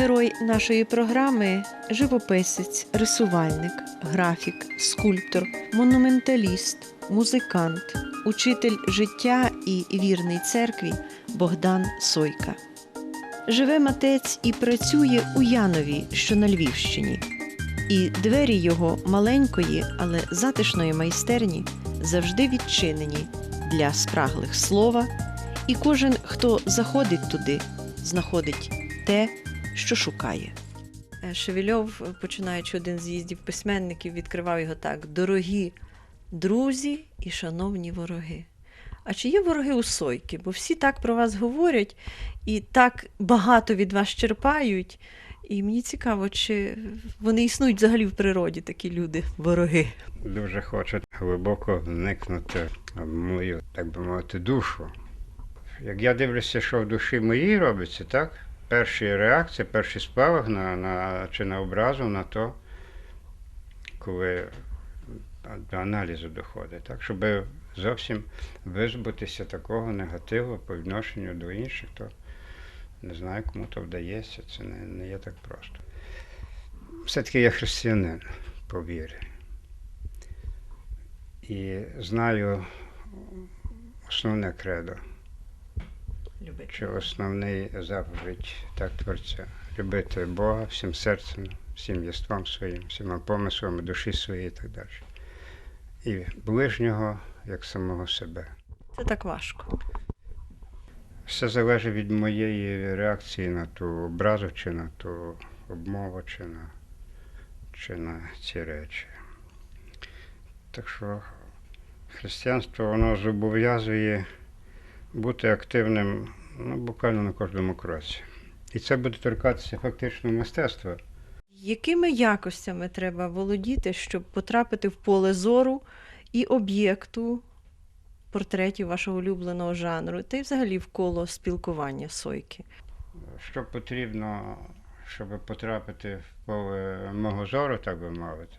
Герой нашої програми живописець, рисувальник, графік, скульптор, монументаліст, музикант, учитель життя і вірний церкві Богдан Сойка. Живе матець і працює у Янові, що на Львівщині. І двері його маленької, але затишної майстерні завжди відчинені для спраглих слова, і кожен, хто заходить туди, знаходить те, що шукає. Е, Шевельов, починаючи один з їздів письменників, відкривав його так: дорогі друзі і шановні вороги. А чи є вороги у Сойки? Бо всі так про вас говорять і так багато від вас черпають. І мені цікаво, чи вони існують взагалі в природі, такі люди, вороги. дуже хочуть глибоко вникнути в мою, так би мовити, душу. Як я дивлюся, що в душі моїй робиться, так? Перші реакції, перший спалах на, на, чи на образу на то, коли до аналізу доходить, так? щоб зовсім визбутися такого негативу по відношенню до інших, то не знаю, кому то вдається, це не, не є так просто. Все-таки я християнин по вірі. І знаю основне кредо, чи основний заповідь так творця. Любити Бога всім серцем, всім єством своїм, всіма помислами, душі своєї і так далі. І ближнього як самого себе. Це так важко. Все залежить від моєї реакції на ту образу, чи на ту обмову, чи на, чи на ці речі. Так що християнство воно зобов'язує бути активним ну, буквально на кожному кроці. І це буде торкатися фактично мистецтва. Якими якостями треба володіти, щоб потрапити в поле зору і об'єкту портретів вашого улюбленого жанру, та й взагалі в коло спілкування Сойки? Що потрібно, щоб потрапити в поле мого зору, так би мовити.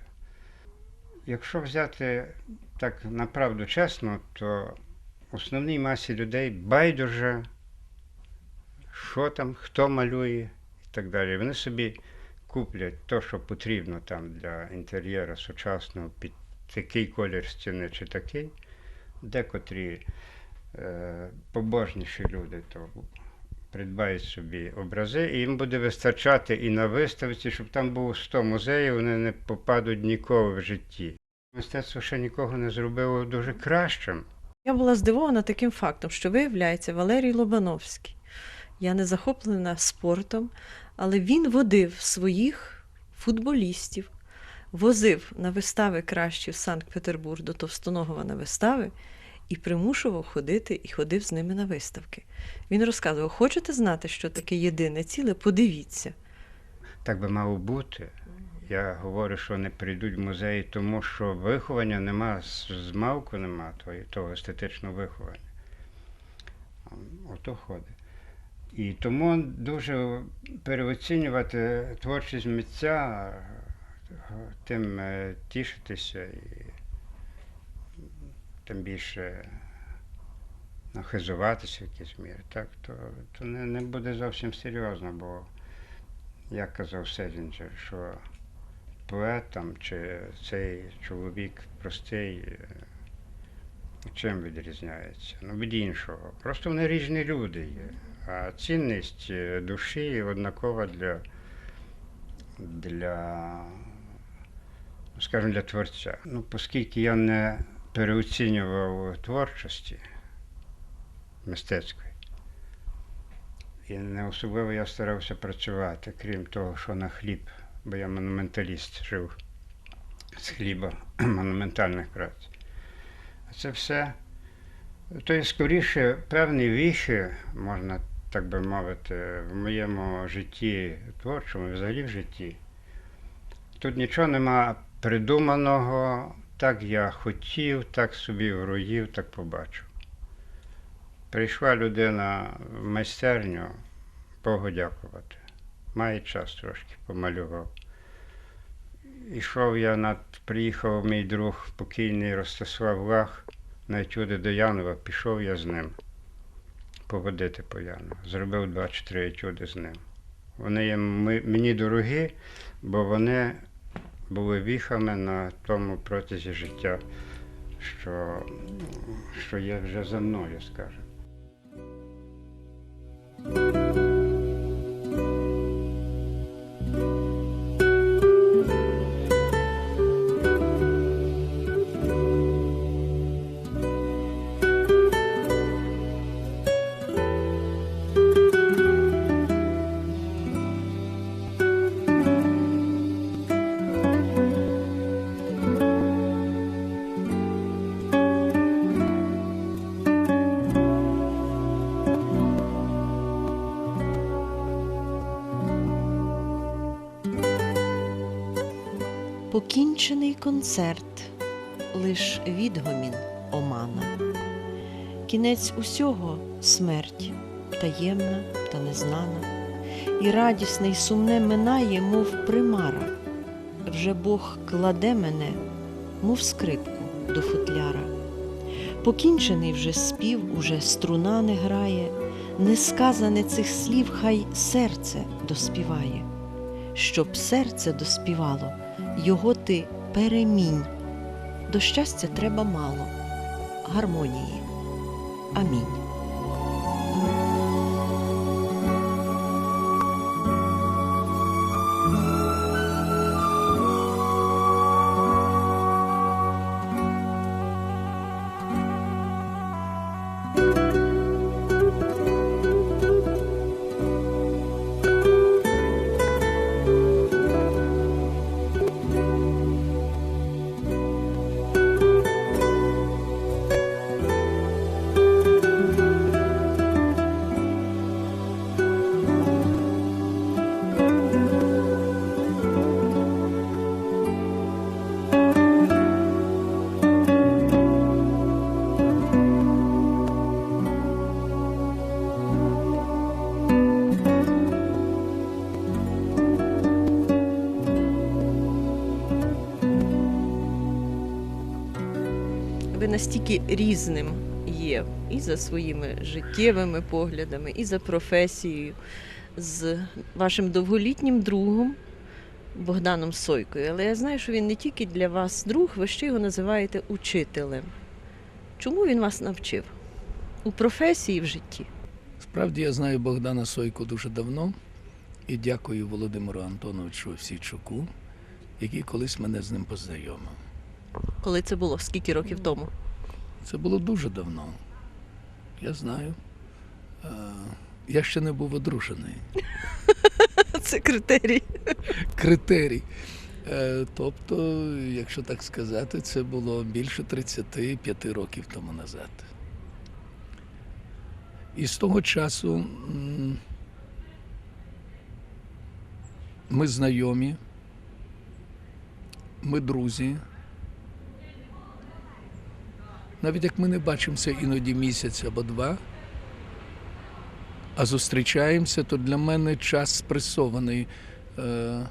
Якщо взяти так направду чесно, то основній масі людей байдуже, що там, хто малює і так далі. Вони собі куплять те, що потрібно там для інтер'єру сучасного під такий колір стіни чи такий. Декотрі е, побожніші люди то придбають собі образи, і їм буде вистачати і на виставці, щоб там було 100 музеїв, вони не попадуть ніколи в житті. Мистецтво ще нікого не зробило дуже кращим. Я була здивована таким фактом, що виявляється Валерій Лобановський. Я не захоплена спортом, але він водив своїх футболістів, возив на вистави кращі в Санкт-Петербург до Товстоногова на вистави і примушував ходити і ходив з ними на виставки. Він розказував: хочете знати, що таке єдине ціле? Подивіться. Так би мало бути. Я говорю, що не прийдуть в музеї, тому що виховання нема, з- нема того, естетичного виховання. Ото ходить. І тому дуже переоцінювати творчість митця, тим е, тішитися і тим більше нахизуватися в якійсь мірі, так, то, то не, не буде зовсім серйозно, бо як казав Селінджер, що поет там, чи цей чоловік простий, е, чим відрізняється? Ну, від іншого. Просто вони різні люди є. А цінність е, душі однакова для, для скажімо, для творця. Ну, оскільки я не переоцінював творчості мистецької, і не особливо я старався працювати, крім того, що на хліб, бо я монументаліст жив з хліба монументальних праць. А це все. То є скоріше певні віші, можна так би мовити, в моєму житті творчому, взагалі в житті. Тут нічого нема придуманого, так я хотів, так собі вроїв, так побачив. Прийшла людина в майстерню, Богу дякувати. Має час трошки, помалював. Ішов я над, приїхав мій друг покійний Ростислав Лах на етюди до Янова, пішов я з ним поводити по Янову. Зробив два чи три етюди з ним. Вони є мені дорогі, бо вони були віхами на тому протязі життя, що, що є вже за мною, скажімо. Покінчений концерт, лиш відгомін омана. Кінець усього смерть, таємна та незнана, і радісне й сумне минає, мов примара. Вже Бог кладе мене, мов скрипку до футляра. Покінчений вже спів, уже струна не грає, несказане цих слів хай серце доспіває. Щоб серце доспівало, його ти перемінь. До щастя треба мало, гармонії. Амінь. Настільки різним є і за своїми життєвими поглядами, і за професією, з вашим довголітнім другом Богданом Сойкою. Але я знаю, що він не тільки для вас друг, ви ще його називаєте учителем. Чому він вас навчив? У професії в житті? Справді я знаю Богдана Сойку дуже давно і дякую Володимиру Антоновичу Сійчуку, який колись мене з ним познайомив. Коли це було? Скільки років тому? Це було дуже давно. Я знаю. Е, Я ще не був одружений. Це критерій. Критерій. Е, Тобто, якщо так сказати, це було більше 35 років тому назад. І з того часу ми знайомі, ми друзі. Навіть як ми не бачимося іноді місяць або два, а зустрічаємося, то для мене час спресований. Е,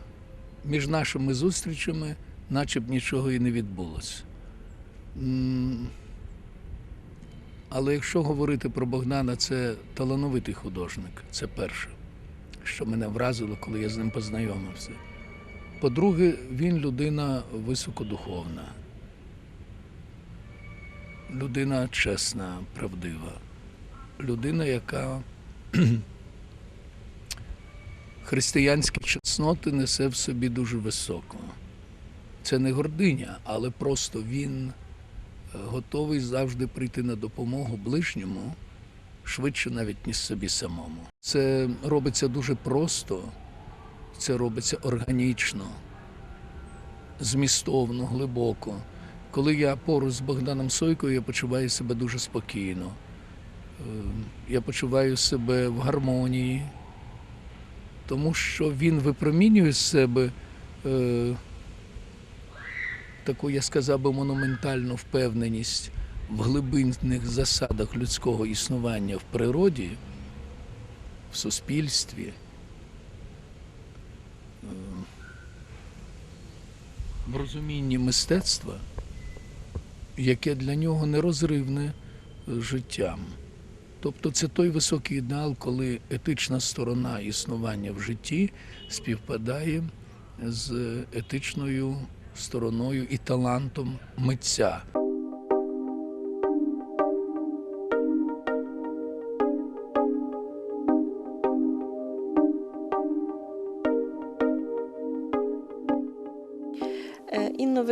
між нашими зустрічами, наче б нічого і не відбулося. Але якщо говорити про Богдана, це талановитий художник. Це перше, що мене вразило, коли я з ним познайомився. По-друге, він людина високодуховна, людина чесна, правдива, людина, яка християнські чесноти несе в собі дуже високо. Це не гординя, але просто він е, готовий завжди прийти на допомогу ближньому, швидше навіть ніж собі самому. Це робиться дуже просто, це робиться органічно, змістовно, глибоко. Коли я поруч з Богданом Сойкою, я почуваю себе дуже спокійно. Е, Я почуваю себе в гармонії, тому що він випромінює з себе е, таку, я сказав би, монументальну впевненість в глибинних засадах людського існування в природі, в суспільстві. е, В розумінні мистецтва, яке для нього нерозривне життям. Тобто це той високий ідеал, коли етична сторона існування в житті співпадає з етичною стороною і талантом митця.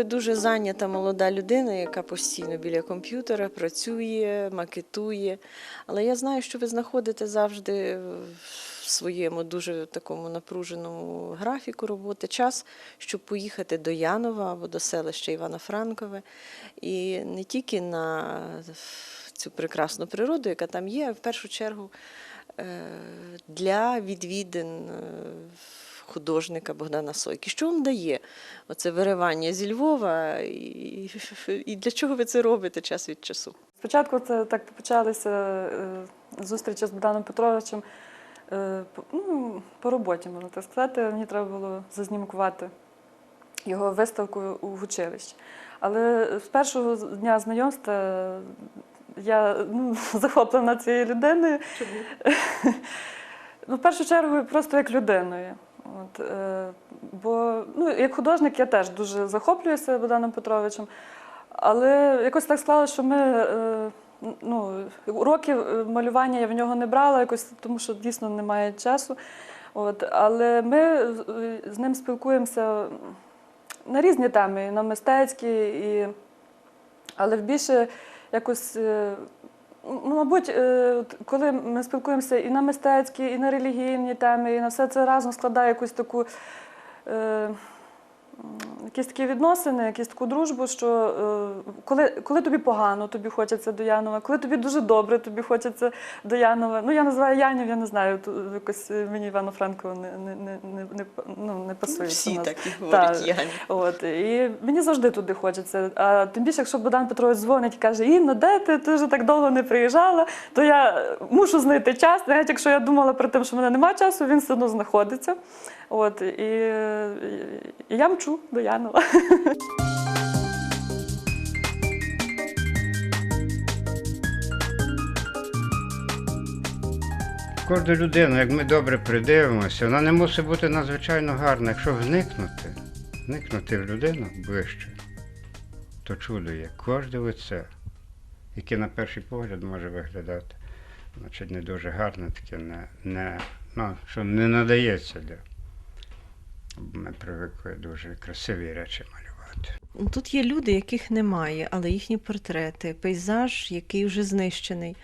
Дуже зайнята молода людина, яка постійно біля комп'ютера працює, макетує. Але я знаю, що ви знаходите завжди в своєму дуже такому напруженому графіку роботи час, щоб поїхати до Янова або до селища Івано-Франкове. І не тільки на цю прекрасну природу, яка там є, а в першу чергу е, для відвідин е, художника Богдана Сойки. Що вам дає оце виривання зі Львова, і, і для чого ви це робите час від часу? Спочатку це так почалися е, зустрічі з Богданом Петровичем е, по- ну, по роботі, можна так сказати. Мені треба було зазнімкувати його виставку у училищі. Але з першого дня знайомства я ну, захоплена цією людиною. Ну, в першу чергу, просто як людиною. От, е, бо ну, як художник я теж дуже захоплююся Богданом Петровичем. Але якось так склалося, що ми е, ну, уроків е, малювання я в нього не брала, якось, тому що дійсно немає часу. От, але ми е, з ним спілкуємося на різні теми, і на мистецькі, і... але в більше якось. Мабуть, е, коли ми спілкуємося і на мистецькі, і на релігійні теми, і на все це разом складає якусь таку, е, якісь такі відносини, якусь таку дружбу, що е, коли, коли тобі погано, тобі хочеться до Янова, коли тобі дуже добре, тобі хочеться до Янова. Ну, я називаю Янів, я не знаю, якось мені Івано-Франково не, не, не, не, не, ну, не пасує. Всі нас. так і говорять. Яні. От, і мені завжди туди хочеться. А тим більше, якщо Богдан Петрович дзвонить і каже, Інно, де ти? Ти вже так довго не приїжджала, то я мушу знайти час. Навіть якщо я думала про те, що в мене немає часу, він все одно знаходиться. От, і, і я мчу до Янова. Кожна людина, як ми добре придивимося, вона не мусить бути надзвичайно гарна. Якщо вникнути, вникнути в людину ближче, то чудо є. Кожне лице, яке на перший погляд може виглядати, значить, не дуже гарне, таке не, не, ну, що не надається для. Ми привикли дуже красиві речі малювати. Тут є люди, яких немає, але їхні портрети, пейзаж, який вже знищений.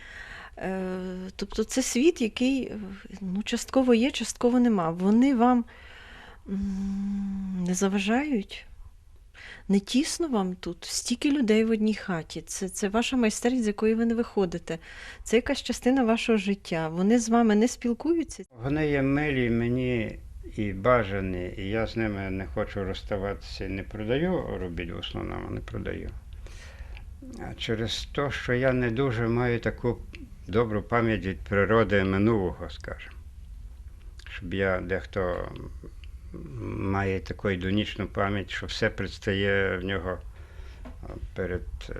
Е, Тобто це світ, який е, ну, частково є, частково нема. Вони вам не заважають. Не тісно вам тут, стільки людей в одній хаті. Це, це ваша майстерність, з якої ви не виходите. Це якась частина вашого життя. Вони з вами не спілкуються. Вони є милі мені і бажані, і я з ними не хочу розставатися і не продаю робіт в основному не продаю. А через те, що я не дуже маю таку добру пам'ять від природи минулого, скажімо. Щоб я дехто має таку ідонічну пам'ять, що все предстає в нього перед е,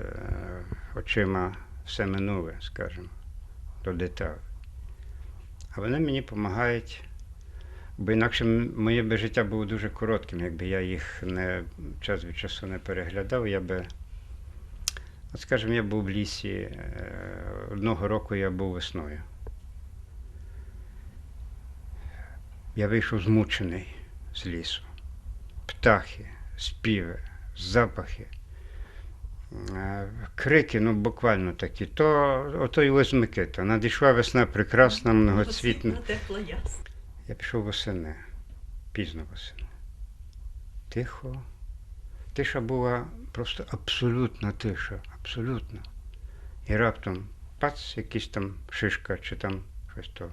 очима все минуле, скажімо, до деталей. А вони мені допомагають, бо інакше моє би життя було дуже коротким, якби я їх не час від часу не переглядав, я би. От скажімо, я був в лісі, е, одного року я був весною. Я вийшов змучений з лісу. Птахи, співи, запахи, е, крики, ну буквально такі. То ото й Микита. Надійшла весна прекрасна, многоцвітна. тепла ясна. Я пішов восени, пізно восени. Тихо. Тиша була просто абсолютна тиша, абсолютно. І раптом пац, якийсь там шишка чи там щось то.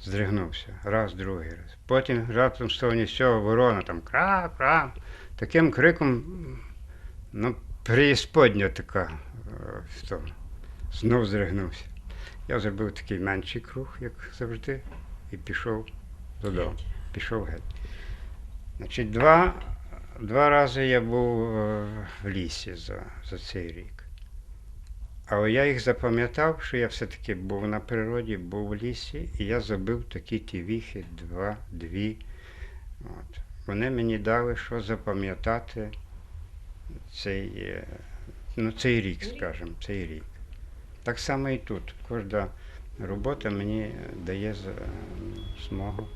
Здригнувся. Раз, другий раз. Потім раптом з цього ворона там кра, кра. Таким криком, ну, преісподня така е. Знов здригнувся. Я зробив такий менший круг, як завжди, і пішов додому. Пішов геть. Значить, два, два рази я був е, в лісі за, за цей рік. Але я їх запам'ятав, що я все-таки був на природі, був в лісі, і я забив такі ті віхи, два, дві. От. Вони мені дали, що запам'ятати цей, е, ну, цей рік, скажімо, цей рік. Так само і тут. Кожна робота мені дає змогу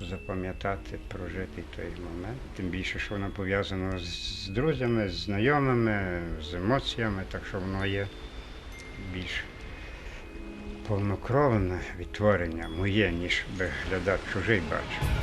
запам'ятати, прожити той момент. Тим більше, що воно пов'язано з, з друзями, з знайомими, з емоціями, так що воно є більш повнокровне відтворення моє, ніж би глядач чужий бачив.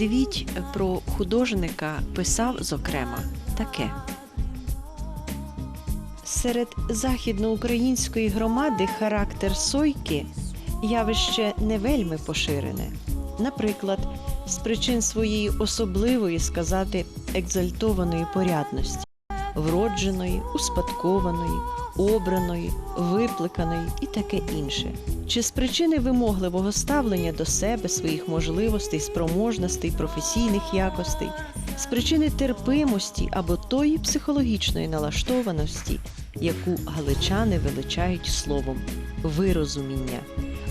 Медвідь про художника писав, зокрема, таке. Серед західноукраїнської громади характер сойки явище не вельми поширене. Наприклад, з причин своєї особливої сказати екзальтованої порядності, вродженої, успадкованої, обраної, випликаної і таке інше. Чи з причини вимогливого ставлення до себе, своїх можливостей, спроможностей, професійних якостей, з причини терпимості або тої психологічної налаштованості, яку галичани величають словом вирозуміння,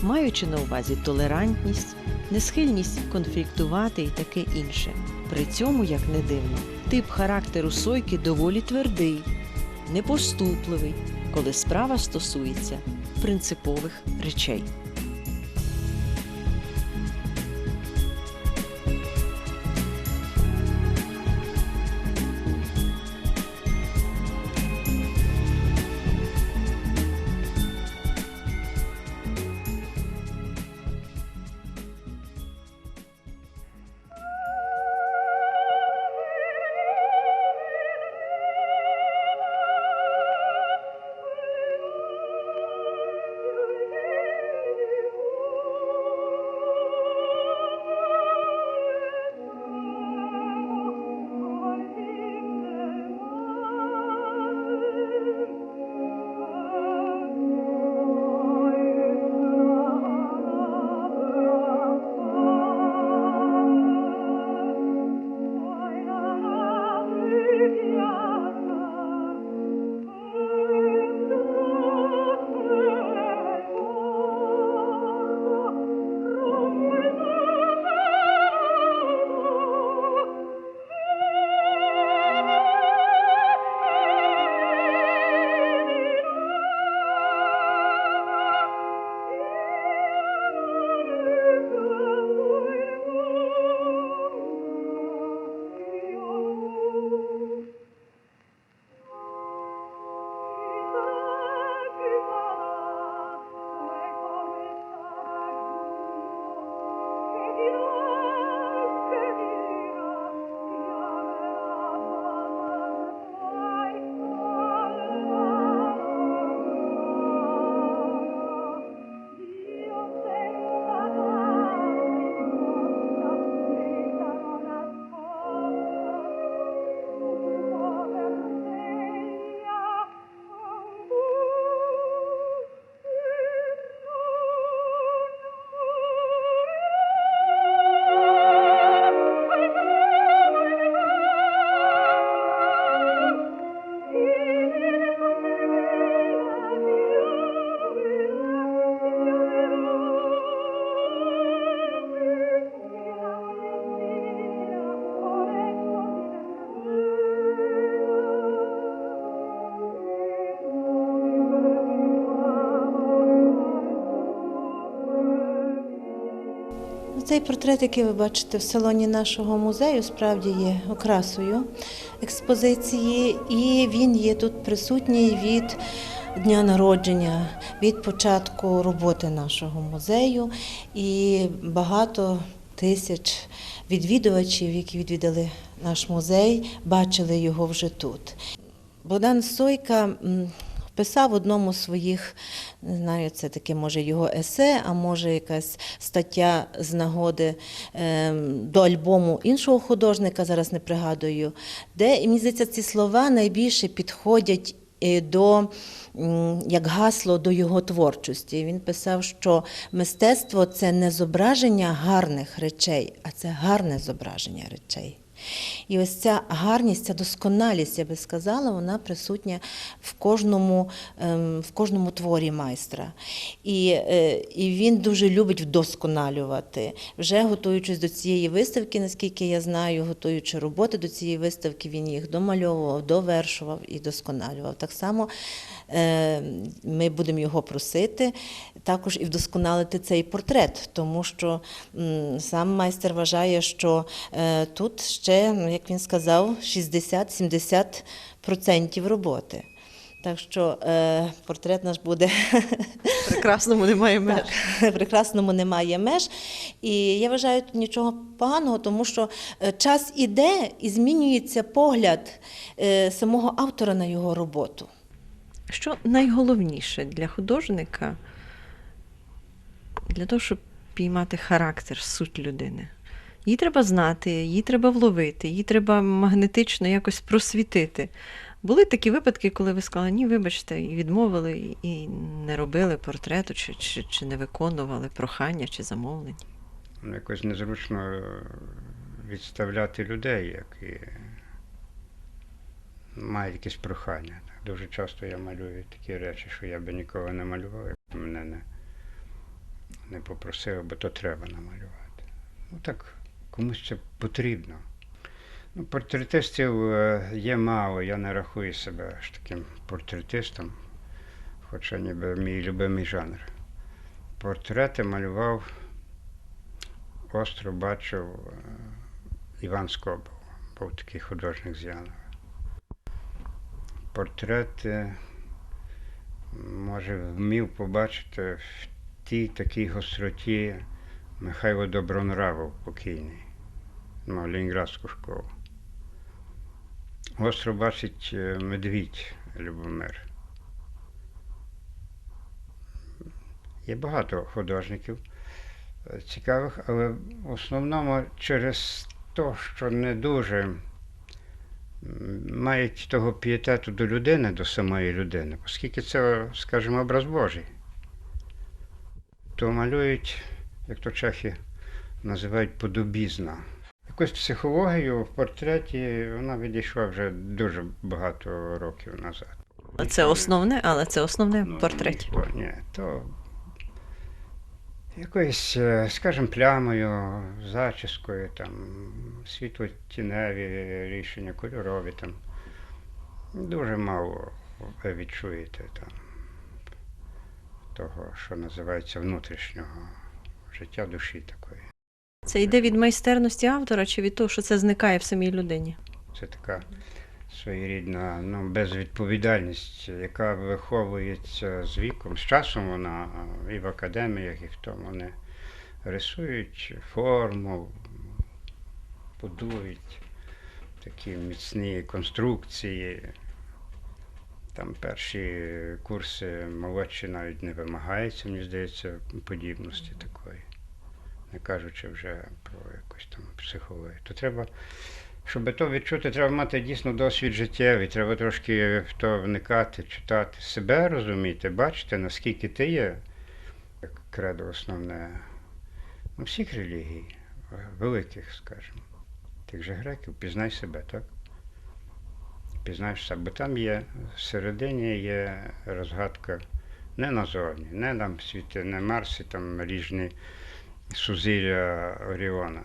маючи на увазі толерантність, несхильність конфліктувати і таке інше. При цьому, як не дивно, тип характеру сойки доволі твердий, непоступливий, коли справа стосується принципових речей. Цей портрет, який ви бачите в салоні нашого музею, справді є окрасою експозиції, і він є тут присутній від дня народження, від початку роботи нашого музею і багато тисяч відвідувачів, які відвідали наш музей, бачили його вже тут. Богдан Сойка писав в одному з своїх, не знаю, це таке може його есе, а може якась стаття з нагоди ем, до альбому іншого художника, зараз не пригадую, де, і мені здається, ці слова найбільше підходять е, до як гасло до його творчості. Він писав, що мистецтво це не зображення гарних речей, а це гарне зображення речей. І ось ця гарність, ця досконалість, я би сказала, вона присутня в кожному, ем, в кожному творі майстра. І, е, і він дуже любить вдосконалювати. Вже готуючись до цієї виставки, наскільки я знаю, готуючи роботи до цієї виставки, він їх домальовував, довершував і досконалював. Так само е, ми будемо його просити також і вдосконалити цей портрет, тому що сам майстер вважає, що е, тут ще, ну, як він сказав, 60-70% роботи. Так що е, портрет наш буде Прекрасному немає меж. так, прекрасному немає меж. І я вважаю тут нічого поганого, тому що е, час іде і змінюється погляд е, самого автора на його роботу. Що найголовніше для художника для того, щоб піймати характер, суть людини? Її треба знати, її треба вловити, її треба магнетично якось просвітити. Були такі випадки, коли ви сказали, ні, вибачте, і відмовили, і не робили портрету, чи, чи, чи не виконували прохання чи замовлення. Ну, Якось незручно е, відставляти людей, які мають якісь прохання. Дуже часто я малюю такі речі, що я би ніколи не малював, якби мене не, не попросив, бо то треба намалювати. Ну так, комусь це потрібно. Ну, портретистів е, є мало, я не рахую себе аж таким портретистом, хоча ніби мій любимий жанр. Портрети малював остро бачив е, Іван Скобов, був такий художник з Янова. Портрети, може, вмів побачити в тій такій гостроті Михайло Добронравов покійний, мав Ленінградську школу. Гостро бачить е, медвідь Любомир. Є багато художників е, цікавих, але в основному через те, що не дуже мають того пієтету до людини, до самої людини, оскільки це, скажімо, образ Божий, то малюють, як то чехи називають подобізна. Якусь психологію в портреті вона відійшла вже дуже багато років назад. Це основне, але це основне в Ну, портреті. Ні, ні, то якоюсь, е, скажімо, плямою, зачіскою, там, світло-тіневі рішення, кольорові там. Дуже мало ви відчуєте там того, що називається внутрішнього життя душі такої. Це йде від майстерності автора чи від того, що це зникає в самій людині? Це така своєрідна ну, безвідповідальність, яка виховується з віком. З часом вона і в академіях, і в тому вони рисують форму, будують такі міцні конструкції. Там перші курси молодші навіть не вимагаються, мені здається, подібності такої. Не кажучи вже про якусь там психологію. То треба щоб то відчути, треба мати дійсно досвід життєвий, треба трошки в то вникати, читати, себе розуміти, бачити, наскільки ти є, як кредо основне ну, всіх релігій, великих, скажімо, тих же греків, пізнай себе, так? Пізнаєш себе, бо там є, всередині є розгадка не назовні, не там світи, не Марсі, там ріжні сузір'я Оріона.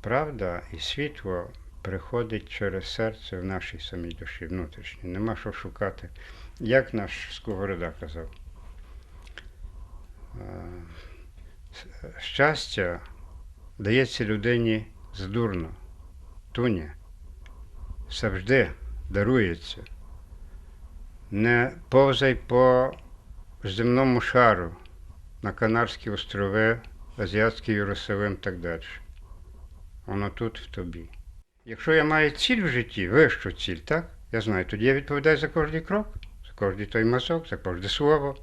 Правда і світло приходить через серце в нашій самій душі внутрішній. Нема що шукати. Як наш Сковорода казав, е, щастя дається людині здурно, туня, завжди дарується. Не повзай по земному шару на Канарські острови, Азіатський Єрусалим і так далі. Воно тут в тобі. Якщо я маю ціль в житті, вищу ціль, так? Я знаю, тоді я відповідаю за кожний крок, за кожний той мазок, за кожне слово.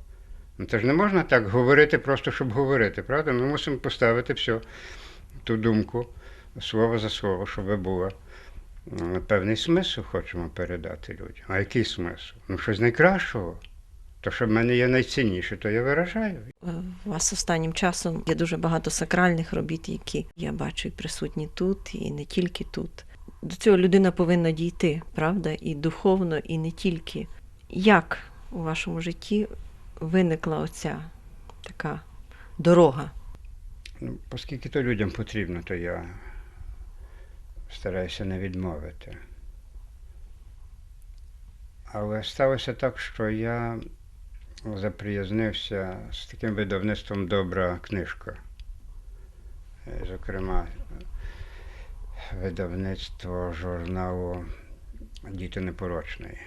Ну, це ж не можна так говорити, просто щоб говорити, правда? Ми мусимо поставити все, ту думку, слово за слово, щоб було. Ну, Певний смисл хочемо передати людям. А який смисл? Ну, щось найкращого. То, що в мене є найцінніше, то я виражаю. Е, У вас останнім часом є дуже багато сакральних робіт, які я бачу і присутні тут, і не тільки тут. До цього людина повинна дійти, правда, і духовно, і не тільки. Як у вашому житті виникла оця така дорога? Ну, оскільки то людям потрібно, то я стараюся не відмовити. Але сталося так, що я заприязнився з таким видавництвом Добра книжка. Е, Зокрема, видавництво журналу Діти непорочної.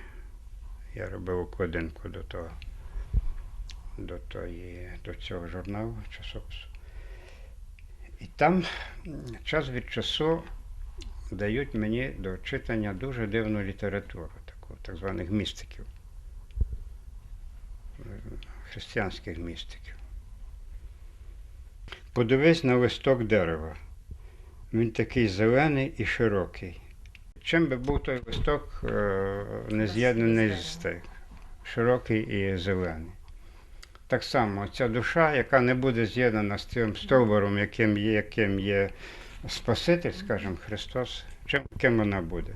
Я робив обкладинку до того, до, тої, до цього журналу, часопису. І там час від часу дають мені до читання дуже дивну літературу, таку, так званих містиків, християнських містиків. Подивись на листок дерева. Він такий зелений і широкий. Чим би був той листок е, не з'єднаний з тих, широкий і зелений. Так само ця душа, яка не буде з'єднана з тим стовбуром, яким є, яким є Спаситель, скажімо, Христос, чим ким вона буде?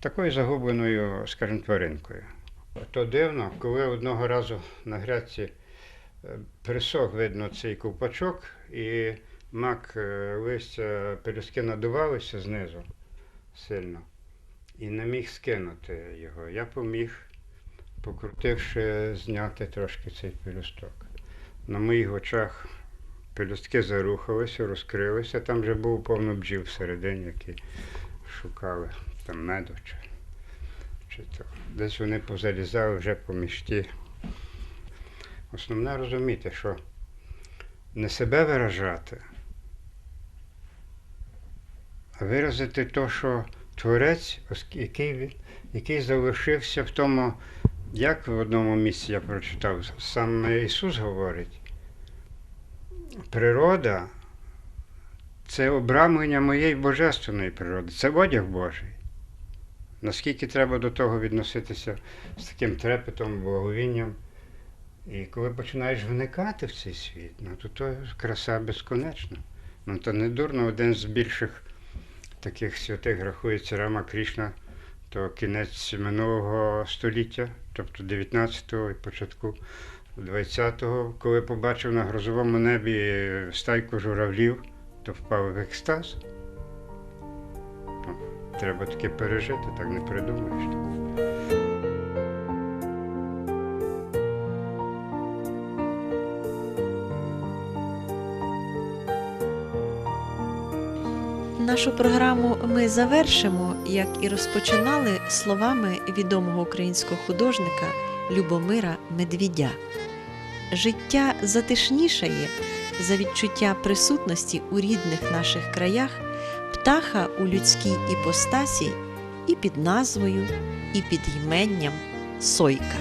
Такою загубленою, скажімо, тваринкою. То дивно, коли одного разу на грядці е, присох, видно, цей ковпачок, і мак е, листя пелюстки надувалися знизу сильно, і не міг скинути його. Я поміг покрутивши, зняти трошки цей пелюсток. На моїх очах пелюстки зарухалися, розкрилися. Там вже був повно бджіл всередині, які шукали там меду чи, чи то. Десь вони позалізали вже по мішті. Основне розуміти, що не себе виражати, а виразити те, що творець, який, він- який залишився в тому як в одному місці я прочитав, сам Ісус говорить, природа це обрамлення моєї божественної природи, це одяг Божий. Наскільки треба до того відноситися з таким трепетом, благовінням. І коли починаєш вникати в цей світ, ну то, то краса безконечна. Ну то не дурно, один з більших таких святих рахується Рама Крішна то кінець минулого століття, тобто 19-го і початку 20-го, коли побачив на грозовому небі стайку журавлів, то впав в екстаз. Треба таке пережити, так не придумаєш. Нашу програму ми завершимо, як і розпочинали словами відомого українського художника Любомира Медвідя. Життя затишнішає за відчуття присутності у рідних наших краях птаха у людській іпостасі і під назвою, і під іменням Сойка.